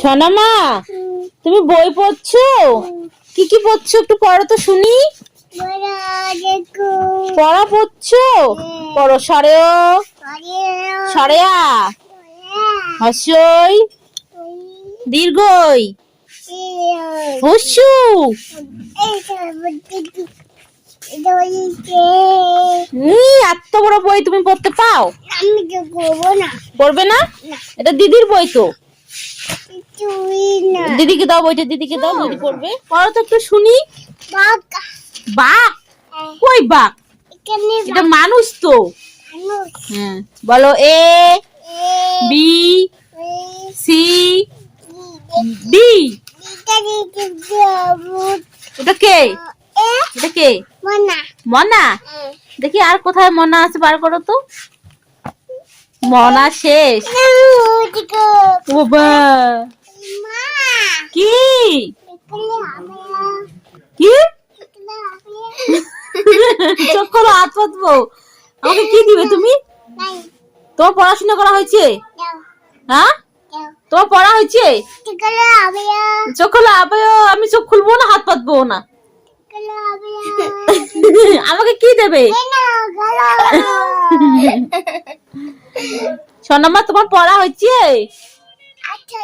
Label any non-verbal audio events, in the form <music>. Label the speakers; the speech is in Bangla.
Speaker 1: সোনামা তুমি বই পড়ছো? কি কি পড়ছো একটু পড়ো তো শুনি। পড়া পড়ছো? পড়ো সরেও। সরেয়া। হসই দীর্ঘই। হস্যু নি এত বড় বই তুমি পড়তে পাও?
Speaker 2: আমি
Speaker 1: পড়বে না। এটা দিদির বই তো। দিদিকে দাও বইটা দিদিকে দাও দিদি পড়বে। পড়ো তো একটু শুনি। বাঘ। কই বাঘ? এটা মানুষ তো। হ্যাঁ বলো এ বি সি ডি। এটা কে? এটা কে? মনা। দেখি আর কোথায় মনা আছে বার করো তো। মনা শেষ। বাবা কি? কি? চোখ করো হাত পাতবো। আমাকে কি দিবে তুমি? তোমার পড়াশোনা করা হয়েছে? হ্যাঁ? তোমার পড়া হয়েছে? চোখ খোলা আমি চোখ খুলবো না হাত পাতবো না? আমাকে <laughs> কি দেবে? সোনামা তোমার পড়া হচ্ছে?
Speaker 2: আচ্ছা